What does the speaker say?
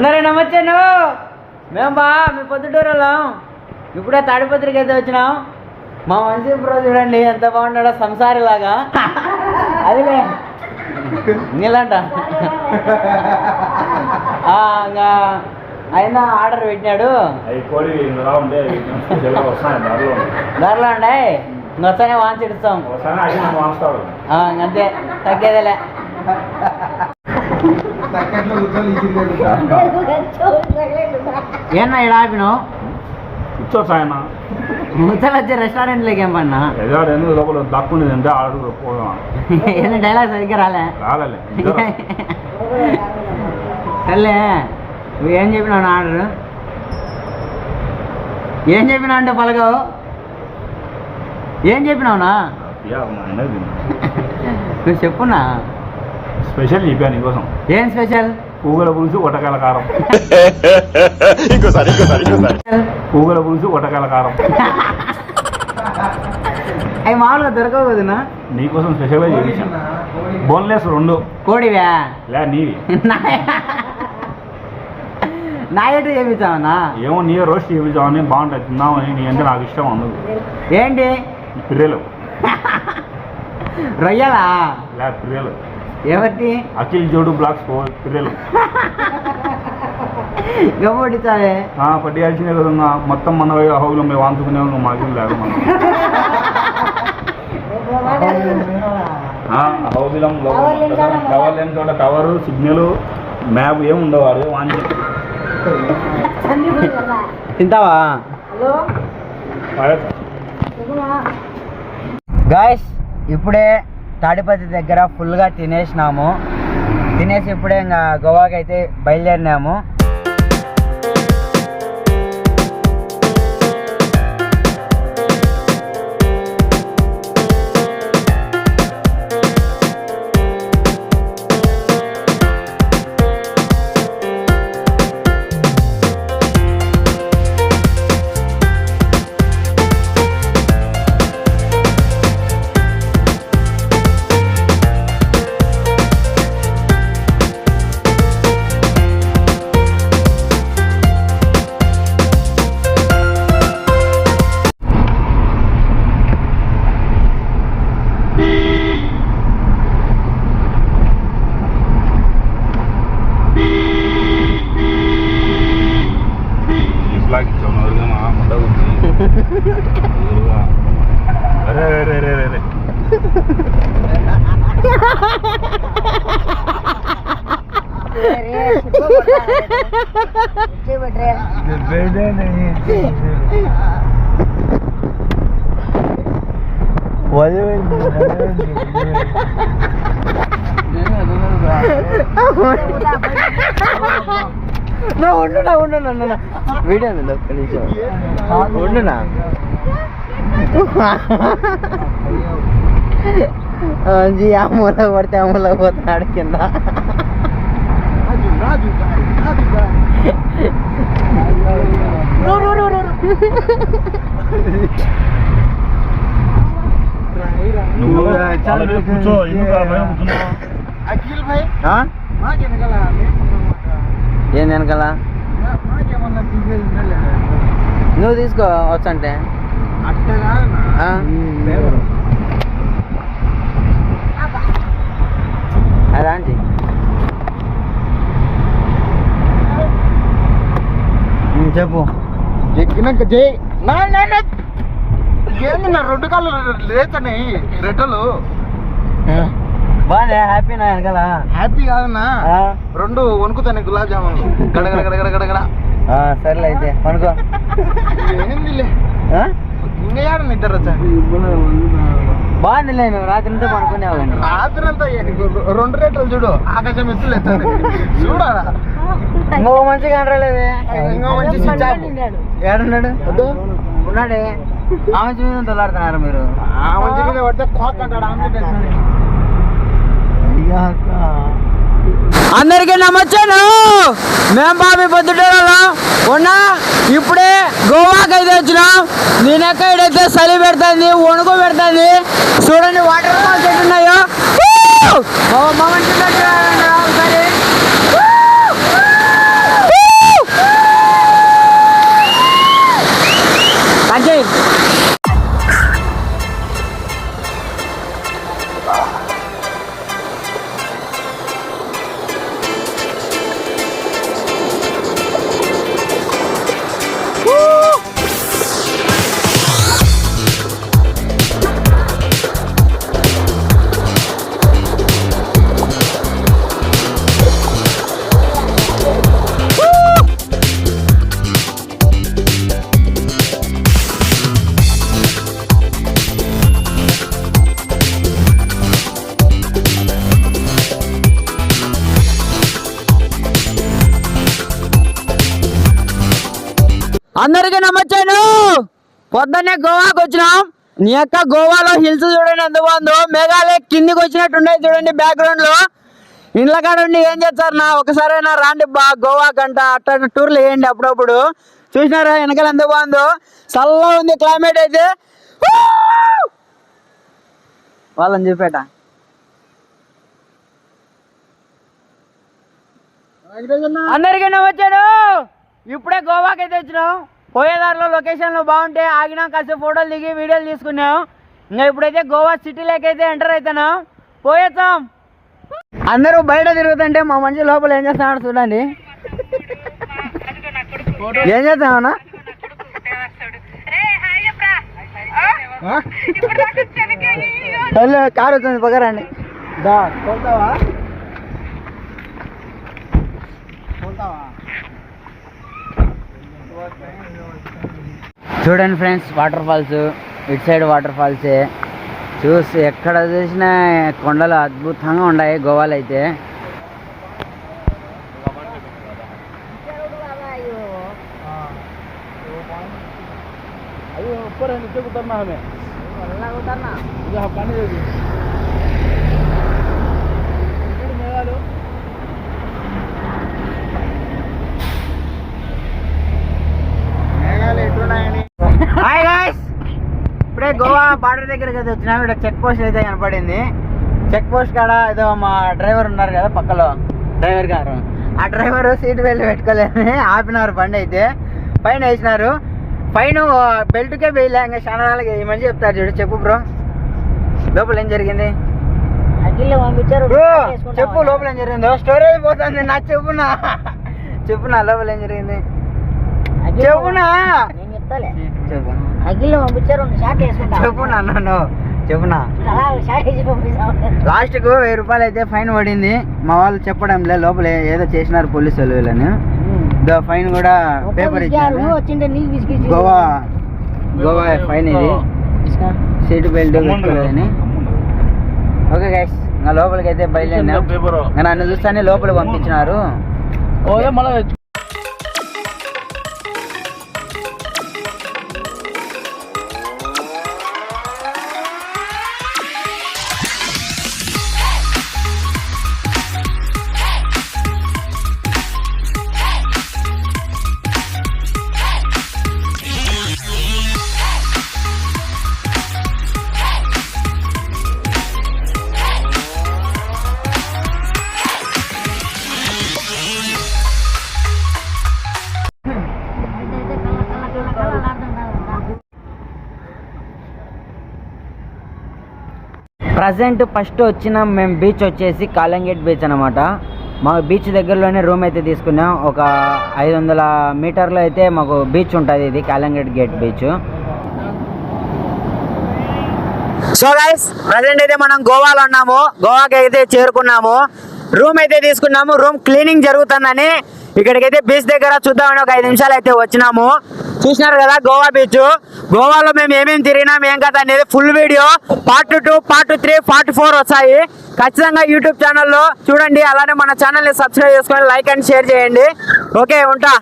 అందరూ నమ్మచ్చాను మేము బా మీ పొద్దుటూరులో ఇప్పుడే తాడిపత్రికి అయితే వచ్చినాం. మా మంచి బ్రో చూడండి ఎంత బాగున్నాడో సంసారిలాగా. అదిలే. నీళ్ళంట ఇంకా ఆయన ఆర్డర్ పెట్టినాడు. ఇలా ఉండే స్పెషల్గా వస్తాయి దారిలో దారిలో ఉండే? ఇంకొస్తానే వాంచి ఇస్తాం వస్తానే అది మనం వాస్తాడు ఆ, ఇంకంతే తగ్గేదేలే. తగ్గట్లో కూర్చొని ఈజీగా ఏమన్నా ఇక్కడ ఆపినావు కూర్చోచ్చు ఆయన ముచ్చలు వచ్చే రెస్టారెంట్లోకి ఏం పన్నా ఎదాడు ఎందుకు లోపల దక్కుండేది అంటే ఆడు పోదాం ఏంది డైలాగ్ సరిగ్గా రాలే రాలే సర్లే నువ్వు ఏం చెప్పినావు నా ఆర్డర్ ఏం చెప్పినావు అంటే పలకవు ఏం చెప్పినావునా నువ్వు చెప్పునా స్పెషల్ చెప్పాను నీకోసం ఏం స్పెషల్ పూగల పులుసు ఒటకాల కారం ఇంకోసారి ఇంకోసారి ఇంకోసారి పూగల పులుసు ఒటకాల కారం అవి మామూలుగా దొరకవు కదనా నీకోసం స్పెషల్గా చేయించాను బోన్లెస్ రెండు కోడివా లే నీవి నా ఎటు చేపించావన్నా ఏమో నీ రోస్ట్ చేయించామని బాగుంటుంది తిందామని నీ అంటే నాకు ఇష్టం అందుకు ఏంటి పిర్రెలు రొయ్యలా లే పిర్రెలు ఎవరికి అఖిల్ జోడు బ్లాక్స్ పో పిర్రెలు గమ్మడిచావే ఆ, పట్టేయాల్సిందే కదా మొత్తం మన హౌలు మేము వాంచుకునే మాకేం లేదు మనం హౌబిలం కవర్ లేని చోట కవరు సిగ్నల్ మ్యాప్ ఏమి ఉండవు వాడు వాంచి తింటావా? గాయస్ ఇప్పుడే తాడిపత్రి దగ్గర ఫుల్గా తినేసినాము. తినేసి ఇప్పుడే ఇంకా గోవాకి అయితే బయలుదేరినాము. నా ఉండునా ఉండునా నా వీడియో ఉంది ఒక్క నిమిషం ఉండునా జీ ఆ మూల పడితే ఆ మూల పోతున్నాడు కింద కూర్చున్నావు? అఖిల్ భాయ్? ఆ? మాకు వెనకాల ఏం వెనకాల నువ్వు తీసుకో వచ్చంటే. అట్లా కాదన్నా ఆ? అదా ఆంటీ ఉమ్, చెప్పు. ఎక్కినాక జై. నా నా నా. ఏంది నా రెండు కాళ్ళు లేచని రెట్టలు బాగా హ్యాపీ నా వెనకాల. హ్యాపీ కాదన్నా. ఆ? రెండు వణుకుతాయి గులాబ్ జాములు గడగడ గడగడ గడగడ ఆ, సర్లే అయితే ఏందిలే? ఆ? ఇంకా నిద్ర వచ్చా బాగుందిలే నువ్వు రాత్రి అంతా పనుకునేవు కానీ రాత్రంతా రెండు రేట్లు చూడు ఆకాశం ఎత్తులు ఎత్తాడు చూడాలా? ఇంకో మంచిగా అనరాలేదే ఇంకా మంచి. ఏడున్నాడు. ఉన్నాడే. ఆ మంచి మీద తొలాడుతున్నారు మీరు. ఆ మంచి మీద పడితే కోక్ అంటాడు వేస్తాడు. అందరికీ నమ్మొచ్చాను మేము బాబీ పొద్దుటూరులో ఉన్నా ఇప్పుడే గోవాకి అయితే వచ్చినాం. నేను ఎక్కడైతే చలి పెడుతుంది వణుకు పెడుతుంది చూడండి వాటర్ ఫాల్స్ ఎట్టున్నాయో ఒకసారి. అందరికీ నమ్మచ్చాను పొద్దున్నే గోవాకి వచ్చినాం. నీ యొక్క గోవాలో హిల్స్ చూడండి ఎంత బాగుందో. మేఘాలయ కిందికి వచ్చినట్టు ఉన్నాయి చూడండి బ్యాక్గ్రౌండ్లో. ఇండ్ల కాడ ఉండి ఏం చేస్తారు నా ఒకసారైనా రాండి బా గోవా కంట అట్ట టూర్లు వేయండి అప్పుడప్పుడు. చూసినారా? వెనకాల ఎంత బాగుందో. చల్లగా ఉంది క్లైమేట్ అయితే. వాళ్ళని చూపేట అందరికీ వచ్చాను ఇప్పుడే గోవాకి అయితే వచ్చినాం పోయేదారిలో లొకేషన్లు బాగుంటే ఆగినాం కాసేపు ఫోటోలు దిగి వీడియోలు తీసుకున్నాం. ఇంకా ఇప్పుడైతే గోవా సిటీలోకి అయితే ఎంటర్ అవుతున్నాం పోయేద్దాం. అందరూ బయట తిరుగుతుంటే మా మంచి లోపల ఏం చేస్తున్నాడు చూడండి. ఏం చేస్తామన్నా కారు వచ్చింది పక్కరండి దా చూడండి ఫ్రెండ్స్ వాటర్ ఫాల్స్ ఇటు సైడ్ వాటర్ ఫాల్సే చూసి ఎక్కడ చూసినా కొండలు అద్భుతంగా ఉన్నాయి గోవాలో అయితే అయ్యో ऊपर है नीचे उतरना हमें ये బార్డర్ దగ్గరికి అయితే వచ్చినాం ఇక్కడ చెక్ పోస్ట్ అయితే కనపడింది. చెక్ పోస్ట్ కాడ ఏదో మా డ్రైవర్ ఉన్నారు కదా పక్కలో. డ్రైవర్ గారు. ఆ డ్రైవర్ సీట్ బెల్ట్ పెట్టుకోలేని ఆపినారు బండి అయితే. పైన వేసినారు. పైన బెల్ట్కే వేయలే ఇంకా నాలుగు ఏమని చెప్తారు చూడు. చెప్పు బ్రో. లోపల ఏం జరిగింది? బ్రో చెప్పు లోపల ఏం జరిగిందో. స్టోరేజ్ పోతుంది నా చెప్పునా? చెప్పునా లోపల ఏం జరిగింది? చెప్పునా? చెప్తాలే చెప్పు. అగ్గిలో పంపించారు రెండు షాట్ వేసుకుంటా. చెప్పు నన్ను చెప్పునా అలా షాట్ వేసి పంపిస్తాం లాస్ట్కు వెయ్యి రూపాయలు అయితే ఫైన్ పడింది. మా వాళ్ళు చెప్పడం లే లోపల ఏదో చేసినారు పోలీసులు వీళ్ళని. దో ఫైన్ కూడా పేపర్ ఇచ్చారు. గోవా గోవా ఫైన్ ఇది. సీట్ బెల్ట్ పెట్టుకోలేదని ఓకే గైస్ ఇంకా లోపలికి అయితే బయలుదేరినాం నన్ను చూస్తానే లోపలికి పంపించినారు. ప్రజెంట్ ఫస్ట్ వచ్చిన మేము బీచ్ వచ్చేసి కాలంగేట్ బీచ్ అనమాట మా బీచ్ దగ్గరలోనే రూమ్ అయితే తీసుకున్నాం. ఒక ఐదు వందల మీటర్లో అయితే మాకు బీచ్ ఉంటుంది ఇది Calangute gate beach. So guys present అయితే మనం గోవాలో ఉన్నాము. గోవాకి అయితే చేరుకున్నాము. రూమ్ అయితే తీసుకున్నాము. రూమ్ క్లీనింగ్ జరుగుతుందని ఇక్కడికైతే బీచ్ దగ్గర చూద్దామని ఒక ఐదు నిమిషాలు అయితే వచ్చినాము. చూసినారు కదా గోవా బీచ్. గోవాలో మేము ఏమేమి తిరిగినాం ఏం కదా అనేది full video part two part three part four వస్తాయి. ఖచ్చితంగా యూట్యూబ్ ఛానల్లో చూడండి. అలానే మన ఛానల్ని సబ్స్క్రైబ్ చేసుకొని లైక్ అండ్ షేర్ చేయండి. ఓకే ఉంటా.